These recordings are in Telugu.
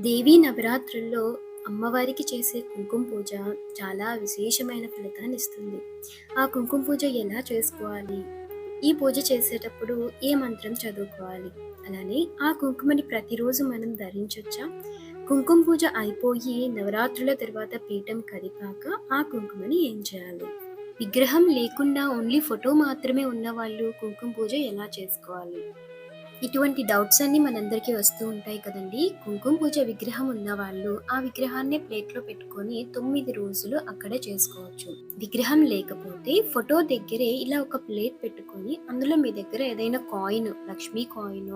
దేవీ నవరాత్రుల్లో అమ్మవారికి చేసే కుంకుమ పూజ చాలా విశేషమైన ఫలితాన్ని ఇస్తుంది. ఆ కుంకుమ పూజ ఎలా చేసుకోవాలి? ఈ పూజ చేసేటప్పుడు ఏ మంత్రం చదువుకోవాలి? అలానే ఆ కుంకుమని ప్రతిరోజు మనం ధరించొచ్చా? కుంకుమ పూజ అయిపోయి నవరాత్రుల తర్వాత పీఠం కదిపాక ఆ కుంకుమని ఏం చేయాలి? విగ్రహం లేకుండా ఓన్లీ ఫోటో మాత్రమే ఉన్న వాళ్ళు కుంకుమ పూజ ఎలా చేసుకోవాలి? ఇటువంటి డౌట్స్ అన్ని మనందరికీ వస్తూ ఉంటాయి కదండి. కుంకుమ పూజ విగ్రహం ఉన్న వాళ్ళు ఆ విగ్రహాన్ని ప్లేట్లో పెట్టుకొని తొమ్మిది రోజులు అక్కడ చేసుకోవచ్చు. విగ్రహం లేకపోతే ఫోటో దగ్గరే ఇలా ఒక ప్లేట్ పెట్టుకొని అందులో మీ దగ్గర ఏదైనా కాయిన్ లక్ష్మీ కాయిన్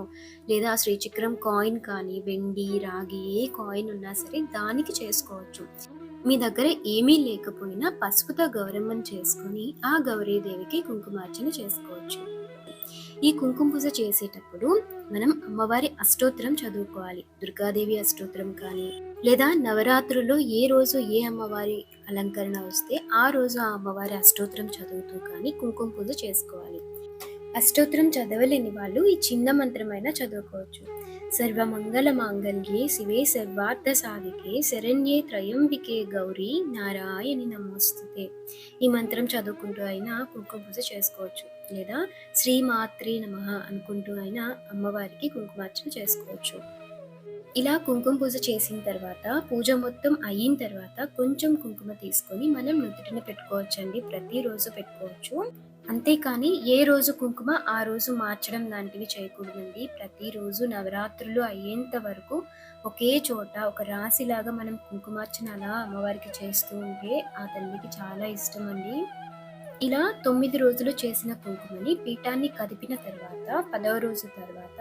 లేదా శ్రీచక్రం కాయిన్ కానీ వెండి రాగి ఏ కాయిన్ ఉన్నా సరే దానికి చేసుకోవచ్చు. మీ దగ్గర ఏమీ లేకపోయినా పసుపుతో గౌరమ్మం చేసుకొని ఆ గౌరీదేవికి కుంకుమార్చన చేసుకోవచ్చు. ఈ కుంకుమ పూజ చేసేటప్పుడు మనం అమ్మవారి అష్టోత్తరం చదువుకోవాలి. దుర్గాదేవి అష్టోత్తరం కానీ లేదా నవరాత్రుల్లో ఏ రోజు ఏ అమ్మవారి అలంకరణ వస్తే ఆ రోజు ఆ అమ్మవారి అష్టోత్తరం చదువుతూ కానీ కుంకుమ పూజ చేసుకోవాలి. అష్టోత్తరం చదవలేని వాళ్ళు ఈ చిన్న మంత్రమైనా చదువుకోవచ్చు. సర్వమంగళ మాంగళ్యే శివే సర్వార్థ సాధికే శరణ్యే త్రయంబికే గౌరీ నారాయణి నమోస్తుతే. ఈ మంత్రం చదువుకుంటూ అయినా కుంకుమ పూజ చేసుకోవచ్చు. లేదా శ్రీమాత్రి నమ అనుకుంటూ అయినా అమ్మవారికి కుంకుమార్చన చేసుకోవచ్చు. ఇలా కుంకుమ పూజ చేసిన తర్వాత పూజ మొత్తం అయిన తర్వాత కొంచెం కుంకుమ తీసుకొని మనం నుదుటిన పెట్టుకోవచ్చండి. ప్రతిరోజు పెట్టుకోవచ్చు. అంతేకాని ఏ రోజు కుంకుమ ఆ రోజు మార్చడం లాంటివి చేయకూడదండి. ప్రతిరోజు నవరాత్రులు అయ్యేంత వరకు ఒకే చోట ఒక రాశిలాగా మనం కుంకుమార్చన అలా అమ్మవారికి చేస్తూ ఉంటే ఆ తల్లికి చాలా ఇష్టం అండి. ఇలా తొమ్మిది రోజులు చేసిన కుంకుమని పీఠాన్ని కదిపిన తర్వాత పదవ రోజు తర్వాత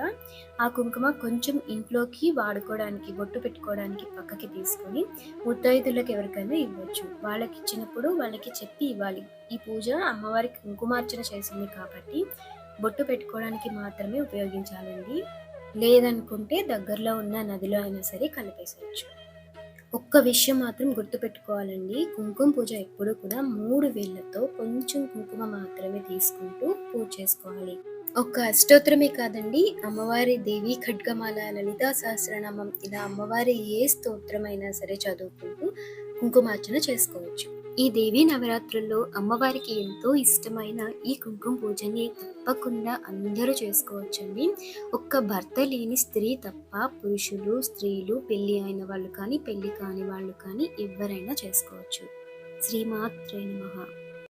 ఆ కుంకుమ కొంచెం ఇంట్లోకి వాడుకోవడానికి బొట్టు పెట్టుకోవడానికి పక్కకి తీసుకొని ముత్తైదులకు ఎవరికైనా ఇవ్వచ్చు. వాళ్ళకి ఇచ్చినప్పుడు వాళ్ళకి చెప్పి ఇవ్వాలి. ఈ పూజ అమ్మవారికి కుంకుమార్చన చేసింది కాబట్టి బొట్టు పెట్టుకోవడానికి మాత్రమే ఉపయోగించాలండి. లేదనుకుంటే దగ్గరలో ఉన్న నదిలో అయినా సరే కలిపేసవచ్చు ఒక్క విషయం మాత్రం గుర్తుపెట్టుకోవాలండి. కుంకుమ పూజ ఎప్పుడు కూడా మూడు వేళ్ళతో కొంచెం కుంకుమ మాత్రమే తీసుకుంటూ పూజ చేసుకోవాలి. ఒక్క అష్టోత్తరమే కాదండి అమ్మవారి దేవి ఖడ్గమాల లలితా సహస్రనామం ఇలా అమ్మవారి ఏ స్తోత్రమైనా సరే చదువుకుంటూ కుంకుమార్చన చేసుకోవచ్చు. ఈ దేవీ నవరాత్రుల్లో అమ్మవారికి ఎంతో ఇష్టమైన ఈ కుంకుమ పూజని తప్పకుండా అందరూ చేసుకోవచ్చండి. ఒక్క భర్త లేని స్త్రీ తప్ప పురుషులు స్త్రీలు పెళ్ళి అయిన వాళ్ళు కానీ పెళ్ళి కాని వాళ్ళు కానీ ఎవరైనా చేసుకోవచ్చు. శ్రీమాత్రే మహా